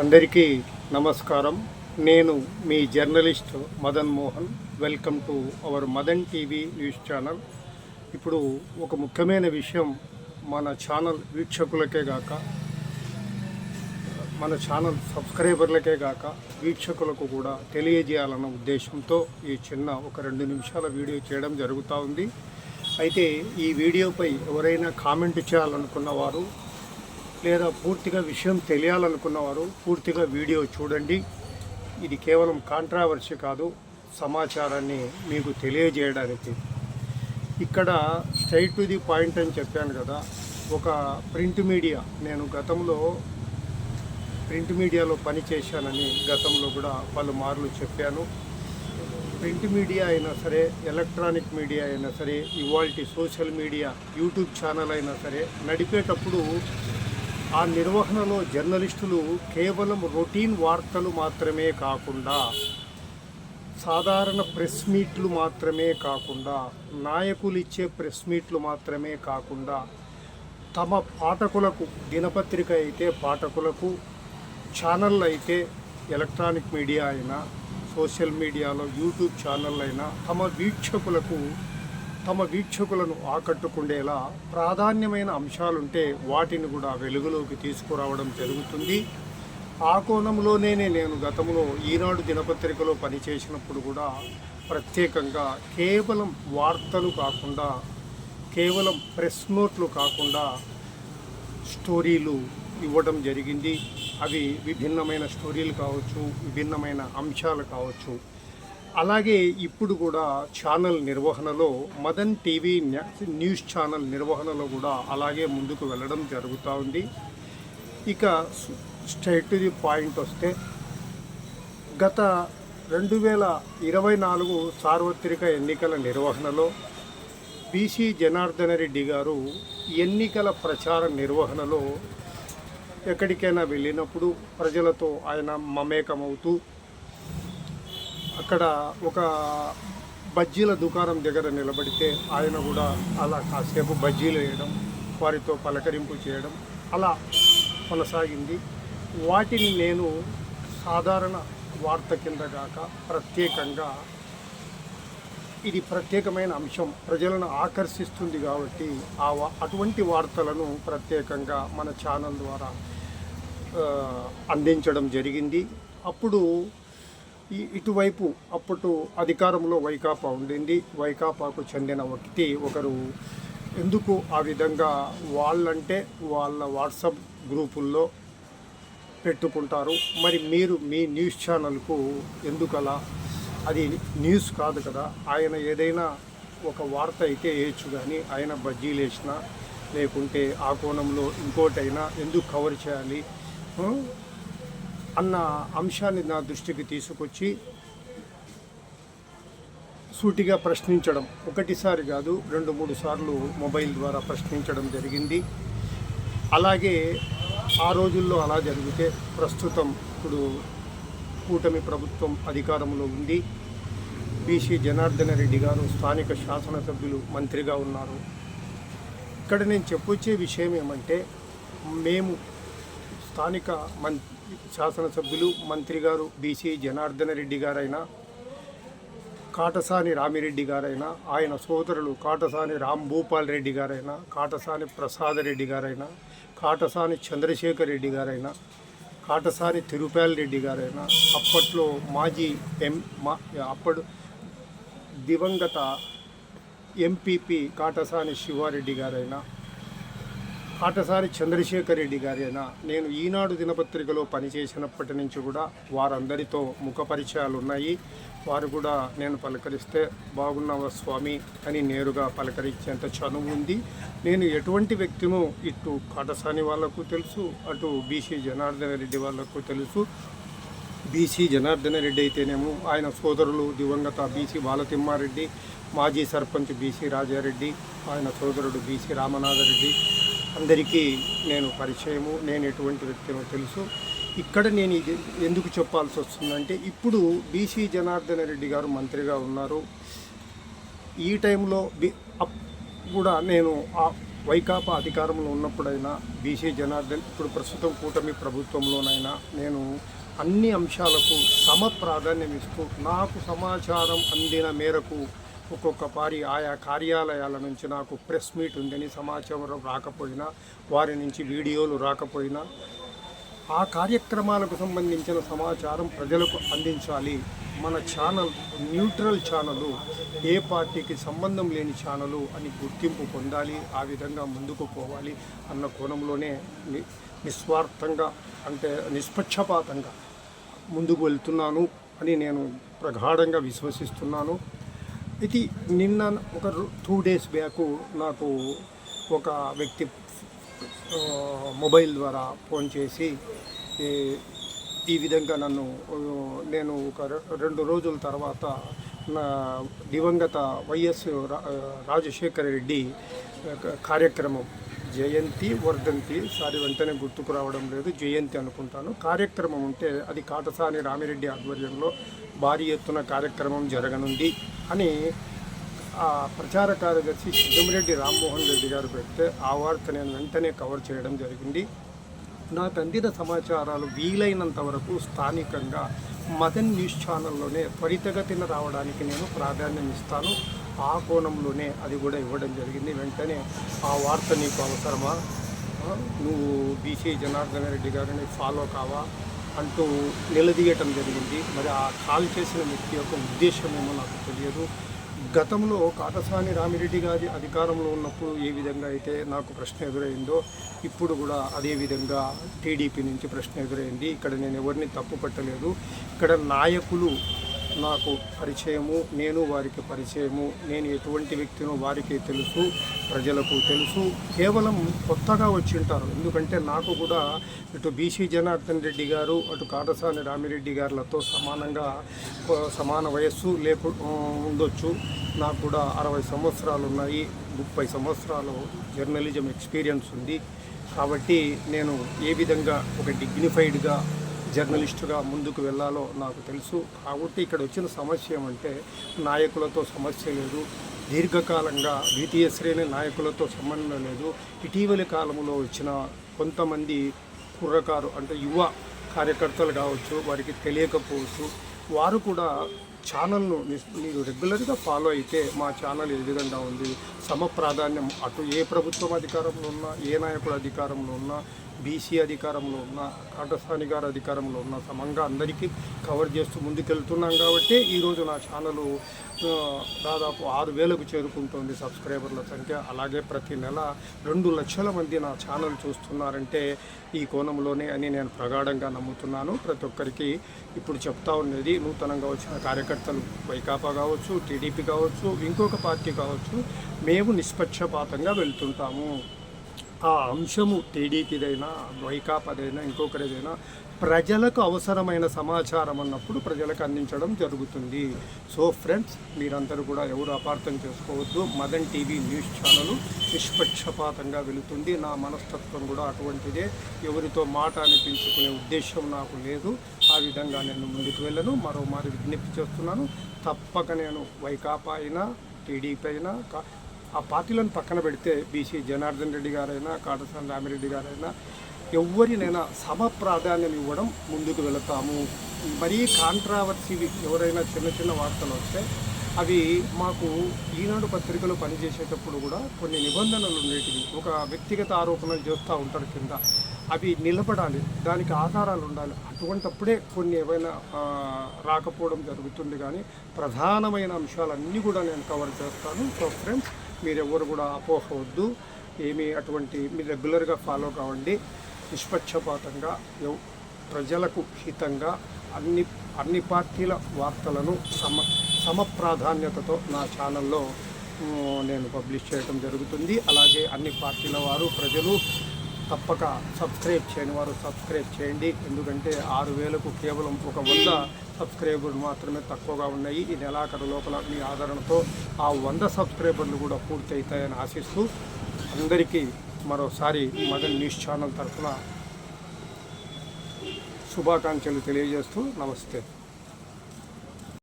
అందరికీ నమస్కారం. నేను మీ journalist Madan Mohan. Welcome to our Madan TV news channel. ఇప్పుడు ఒక ముఖ్యమైన విషయం మన ఛానల్ వీక్షకులకే గాక మన ఛానల్ సబ్స్క్రైబర్లకే గాక వీక్షకులకు కూడా తెలియజేయాలన్న ఉద్దేశంతో ఈ చిన్న ఒక రెండు నిమిషాల వీడియో చేయడం జరుగుతూ ఉంది. అయితే ఈ వీడియోపై ఎవరైనా కామెంట్ చేయాలనుకున్న వారు లేదా పూర్తిగా విషయం తెలియాలనుకున్నవారు పూర్తిగా వీడియో చూడండి. ఇది కేవలం కాంట్రావర్సీ కాదు సమాచారాన్ని మీకు తెలియజేయడానికి. ఇక్కడ స్ట్రైట్ టు ది పాయింట్ అని చెప్పాను కదా ఒక ప్రింట్ మీడియా. నేను గతంలో ప్రింట్ మీడియాలో పనిచేశానని గతంలో కూడా పలుమార్లు చెప్పాను. ప్రింట్ మీడియా అయినా సరే ఎలక్ట్రానిక్ మీడియా అయినా సరే ఇవాల్టి సోషల్ మీడియా యూట్యూబ్ ఛానల్ అయినా సరే నడిపేటప్పుడు ఆ నిర్వహణలో జర్నలిస్టులు కేవలం రొటీన్ వార్తలు మాత్రమే కాకుండా సాధారణ ప్రెస్ మీట్లు మాత్రమే కాకుండా నాయకులు ఇచ్చే ప్రెస్ మీట్లు మాత్రమే కాకుండా తమ పాఠకులకు దినపత్రిక అయితే పాఠకులకు ఛానల్ అయితే ఎలక్ట్రానిక్ మీడియా అయినా సోషల్ మీడియాలో యూట్యూబ్ ఛానల్ అయినా తమ వీక్షకులకు తమ వీక్షకులను ఆకట్టుకుండేలా ప్రాధాన్యమైన అంశాలుంటే వాటిని కూడా వెలుగులోకి తీసుకురావడం జరుగుతుంది. ఆ కోణంలోనే నేను గతంలో ఈనాడు దినపత్రికలో పనిచేసినప్పుడు కూడా ప్రత్యేకంగా కేవలం వార్తలు కాకుండా కేవలం ప్రెస్ నోట్లు కాకుండా స్టోరీలు ఇవ్వడం జరిగింది. అవి విభిన్నమైన స్టోరీలు కావచ్చు విభిన్నమైన అంశాలు కావచ్చు. అలాగే ఇప్పుడు కూడా ఛానల్ నిర్వహణలో మదన్ టీవీ న్యూస్ ఛానల్ నిర్వహణలో కూడా అలాగే ముందుకు వెళ్ళడం జరుగుతూ ఉంది. ఇక స్ట్రైట్ టు ది పాయింట్ వస్తే గత రెండు వేల ఇరవై నాలుగు సార్వత్రిక ఎన్నికల నిర్వహణలో బీసీ జనార్దన రెడ్డి గారు ఎన్నికల ప్రచార నిర్వహణలో ఎక్కడికైనా వెళ్ళినప్పుడు ప్రజలతో ఆయన మమేకమవుతూ అక్కడ ఒక బజ్జీల దుకాణం దగ్గర నిలబడితే ఆయన కూడా అలా కాసేపు బజ్జీలు వేయడం వారితో పలకరింపు చేయడం అలా కొనసాగింది. వాటిని నేను సాధారణ వార్త కింద కాక ప్రత్యేకంగా ఇది ప్రత్యేకమైన అంశం. ప్రజలను ఆకర్షిస్తుంది కాబట్టి ఆ వా- అటువంటి వార్తలను ప్రత్యేకంగా మన ఛానల్ ద్వారా అందించడం జరిగింది. అప్పుడు ఈ ఇటువైపు అప్పుడు అధికారంలో వైకాపా ఉండింది. వైకాపాకు చెందిన వ్యక్తి ఒకరు ఎందుకు ఆ విధంగా వాళ్ళంటే వాళ్ళ వాట్సాప్ గ్రూపుల్లో పెట్టుకుంటారు. మరి మీరు మీ న్యూస్ ఛానల్కు ఎందుకు అలా అది న్యూస్ కాదు కదా. ఆయన ఏదైనా ఒక వార్త అయితే వేయచ్చు కానీ ఆయన బజ్జీలు వేసినా లేకుంటే ఆ కోణంలో ఇంకోటైనా ఎందుకు కవర్ చేయాలి? అన్న అంశాన్ని నా దృష్టికి తీసుకొచ్చి సూటిగా ప్రశ్నించడం ఒకటిసారి కాదు రెండు మూడు సార్లు మొబైల్ ద్వారా ప్రశ్నించడం జరిగింది. అలాగే ఆ రోజుల్లో అలా జరిగితే ప్రస్తుతం ఇప్పుడు కూటమి ప్రభుత్వం అధికారంలో ఉంది. బీసీ జనార్దన రెడ్డి గారు స్థానిక శాసనసభ్యులు మంత్రిగా ఉన్నారు. ఇక్కడ నేను చెప్పొచ్చే విషయం ఏమంటే మేము స్థానిక మం శాసనసభ్యులు మంత్రి గారు బీసీ జనార్దన రెడ్డి గారైనా కాటసాని రామిరెడ్డి గారైనా ఆయన సోదరులు కాటసాని రామ్ భూపాల్ రెడ్డి గారైనా కాటసాని ప్రసాద్ రెడ్డి గారైనా కాటసాని చంద్రశేఖర్ రెడ్డి గారైనా కాటసాని తిరుపాల్ రెడ్డి గారైనా అప్పట్లో మాజీ ఎం మా అప్పుడు దివంగత ఎంపీపీ కాటసాని శివారెడ్డి గారైనా పాటసారి చంద్రశేఖర్ రెడ్డి గారేనా నేను ఈనాడు దినపత్రికలో పనిచేసినప్పటి నుంచి కూడా వారందరితో ముఖ పరిచయాలు ఉన్నాయి వారు కూడా నేను పలకరిస్తే బాగున్నావా స్వామి అని నేరుగా పలకరించేంత చనువు ఉంది. నేను ఎటువంటి వ్యక్తినో ఇటు కాటసాని వాళ్ళకు తెలుసు అటు బీసీ జనార్దన రెడ్డి వాళ్ళకు తెలుసు. బీసీ జనార్దన రెడ్డి అయితేనేమో ఆయన సోదరులు దివంగత బీసీ బాలతిమ్మారెడ్డి మాజీ సర్పంచ్ బీసీ రాజారెడ్డి ఆయన సోదరుడు బీసీ రామనాథరెడ్డి అందరికీ నేను పరిచయము నేను ఎటువంటి వ్యక్తినో తెలుసు. ఇక్కడ నేను ఇది ఎందుకు చెప్పాల్సి వస్తుందంటే ఇప్పుడు బీసీ జనార్దన రెడ్డి గారు మంత్రిగా ఉన్నారు. ఈ టైంలో బి కూడా నేను ఆ వైకాపా అధికారంలో ఉన్నప్పుడైనా బీసీ జనార్దన్ ఇప్పుడు ప్రస్తుతం కూటమి ప్రభుత్వంలోనైనా నేను అన్ని అంశాలకు సమ ప్రాధాన్యం ఇస్తూ నాకు సమాచారం అందిన మేరకు ఒక్కొక్క పారి ఆయా కార్యాలయాల నుంచి నాకు ప్రెస్ మీట్ ఉందని సమాచారం రాకపోయినా వారి నుంచి వీడియోలు రాకపోయినా ఆ కార్యక్రమాలకు సంబంధించిన సమాచారం ప్రజలకు అందించాలి. మన ఛానల్ న్యూట్రల్ ఛానలు ఏ పార్టీకి సంబంధం లేని ఛానలు అని గుర్తింపు పొందాలి ఆ విధంగా ముందుకు పోవాలి అన్న కోణంలోనే ని- నిస్వార్థంగా అంటే నిష్పక్షపాతంగా ముందుకు వెళ్తున్నాను అని నేను ప్రగాఢంగా విశ్వసిస్తున్నాను. ఇది నిన్న ఒక టూ డేస్ బ్యాక్ నాకు ఒక వ్యక్తి మొబైల్ ద్వారా ఫోన్ చేసి ఈ విధంగా నన్ను నేను ఒక రెండు రోజుల తర్వాత నా దివంగత వైఎస్ రా- రాజశేఖర రెడ్డి కార్యక్రమం జయంతి వర్ధంతి సారి వెంటనే గుర్తుకు రావడం లేదు జయంతి అనుకుంటాను. కార్యక్రమం ఉంటే అది కాటసాని రామిరెడ్డి ఆధ్వర్యంలో భారీ ఎత్తున కార్యక్రమం జరగనుంది. అని ఆ ప్రచార కార్యదర్శి సిద్దంరెడ్డి రామ్మోహన్ రెడ్డి గారు పెడితే ఆ వార్త నేను వెంటనే కవర్ చేయడం జరిగింది. నాకు అందిన సమాచారాలు వీలైనంత వరకు స్థానికంగా మదన్ న్యూస్ ఛానల్లోనే త్వరితగతిన రావడానికి నేను ప్రాధాన్యం ఇస్తాను. ఆ కోణంలోనే అది కూడా ఇవ్వడం జరిగింది. వెంటనే ఆ వార్త నీకు అవసరమా? నువ్వు బీసీ జనార్దన రెడ్డి గారిని ఫాలో కావా? అంటూ నిలదీయటం జరిగింది. మరి ఆ కాల్ చేసిన వ్యక్తి యొక్క ఉద్దేశం ఏమో నాకు తెలియదు. గతంలో కాటసాని రామిరెడ్డి గారి అధికారంలో ఉన్నప్పుడు ఏ విధంగా అయితే నాకు ప్రశ్న ఎదురైందో ఇప్పుడు కూడా అదే విధంగా టీడీపీ నుంచి ప్రశ్న ఎదురైంది. ఇక్కడ నేను ఎవరిని తప్పు పట్టలేదు. ఇక్కడ నాయకులు నాకు పరిచయము నేను వారికి పరిచయము నేను ఎటువంటి వ్యక్తినో వారికి తెలుసు ప్రజలకు తెలుసు. కేవలం కొత్తగా వచ్చింటారు. ఎందుకంటే నాకు కూడా ఇటు బీసీ జనార్దన్ రెడ్డి గారు అటు కాటసాని రామిరెడ్డి గారులతో సమానంగా సమాన వయస్సు లేకు ఉండొచ్చు. నాకు కూడా అరవై సంవత్సరాలు ఉన్నాయి ముప్పై సంవత్సరాలు జర్నలిజం ఎక్స్పీరియన్స్ ఉంది. కాబట్టి నేను ఏ విధంగా ఒక డిగ్నిఫైడ్గా జర్నలిస్టుగా ముందుకు వెళ్ళాలో నాకు తెలుసు. కాబట్టి ఇక్కడ వచ్చిన సమస్య ఏమంటే నాయకులతో సమస్య లేదు. దీర్ఘకాలంగా ద్వితీయ శ్రేణి నాయకులతో సంబంధం లేదు. ఇటీవలి కాలంలో వచ్చిన కొంతమంది కుర్రకారు అంటే యువ కార్యకర్తలు కావచ్చు వారికి తెలియకపోవచ్చు వారు కూడా ఛానల్ను మీరు రెగ్యులర్గా ఫాలో అయితే మా ఛానల్ ఏ విధంగా ఉంది? సమ ప్రాధాన్యం అటు ఏ ప్రభుత్వం అధికారంలో ఉన్నా ఏ నాయకుడు అధికారంలో ఉన్నా బీసీ అధికారంలో ఉన్న కాటస్థాని గారు అధికారంలో ఉన్న సమంగా అందరికీ కవర్ చేస్తూ ముందుకెళ్తున్నాం కాబట్టి ఈరోజు నా ఛానల్ దాదాపు ఆరు వేలకు చేరుకుంటుంది సబ్స్క్రైబర్ల సంఖ్య. అలాగే ప్రతి నెల రెండు లక్షల మంది నా ఛానల్ చూస్తున్నారంటే ఈ కోణంలోనే అని నేను ప్రగాఢంగా నమ్ముతున్నాను. ప్రతి ఒక్కరికి ఇప్పుడు చెప్తా ఉన్నది నూతనంగా వచ్చిన కార్యకర్తలు వైకాపా కావచ్చు టీడీపీ కావచ్చు ఇంకొక పార్టీ కావచ్చు మేము నిష్పక్షపాతంగా వెళ్తుంటాము. ఆ అంశము టీడీపీదైనా వైకాపాదైనా ఇంకొకరిదైనా ప్రజలకు అవసరమైన సమాచారం అన్నప్పుడు ప్రజలకు అందించడం జరుగుతుంది. సో ఫ్రెండ్స్ మీరందరూ కూడా ఎవరు అపార్థం చేసుకోవద్దు. మదన్ టీవీ న్యూస్ ఛానల్ నిష్పక్షపాతంగా వెళుతుంది. నా మనస్తత్వం కూడా అటువంటిదే. ఎవరితో మాట అనిపించుకునే ఉద్దేశం నాకు లేదు. ఆ విధంగా నేను ముందుకు వెళ్ళను. మరోమారి విజ్ఞప్తి చేస్తున్నాను. తప్పక నేను వైకాపా అయినా టీడీపీ అయినా కా- ఆ పార్టీలను పక్కన పెడితే బీసీ జనార్దన్ రెడ్డి గారైనా కాటసాని రామిరెడ్డి గారైనా ఎవరినైనా సమ ప్రాధాన్యం ఇవ్వడం ముందుకు వెళతాము. మరీ కాంట్రావర్సీవి ఎవరైనా చిన్న చిన్న వార్తలు వస్తే అవి మాకు ఈనాడు పత్రికలో పనిచేసేటప్పుడు కూడా కొన్ని నిబంధనలు ఉండేటివి. ఒక వ్యక్తిగత ఆరోపణలు చేస్తూ ఉంటారు కింద. అవి నిలబడాలి దానికి ఆధారాలు ఉండాలి. అటువంటప్పుడే కొన్ని ఏవైనా రాకపోవడం జరుగుతుంది కానీ ప్రధానమైన అంశాలన్నీ కూడా నేను కవర్ చేస్తాను. సో ఫ్రెండ్స్ మీరెవ్వరు కూడా అపోహ వద్దు. ఏమీ అటువంటి మీరు రెగ్యులర్గా ఫాలో కావండి. నిష్పక్షపాతంగా ప్రజలకు హితంగా అన్ని అన్ని పార్టీల వార్తలను సమ సమ ప్రాధాన్యతతో నా ఛానల్లో నేను పబ్లిష్ చేయడం జరుగుతుంది. అలాగే అన్ని పార్టీల వారు ప్రజలు తప్పక సబ్స్క్రైబ్ చేయని వారు సబ్స్క్రైబ్ చేయండి. ఎందుకంటే ఆరు వేలకు కేవలం ఒక వంద సబ్స్క్రైబర్లు మాత్రమే తక్కువగా ఉన్నాయి. ఈ నెలాఖరు లోపల మీ ఆదరణతో ఆ వంద సబ్స్క్రైబర్లు కూడా పూర్తి అవుతాయని ఆశిస్తూ అందరికీ మరోసారి మదన్ న్యూస్ ఛానల్ తరఫున శుభాకాంక్షలు తెలియజేస్తూ నమస్తే.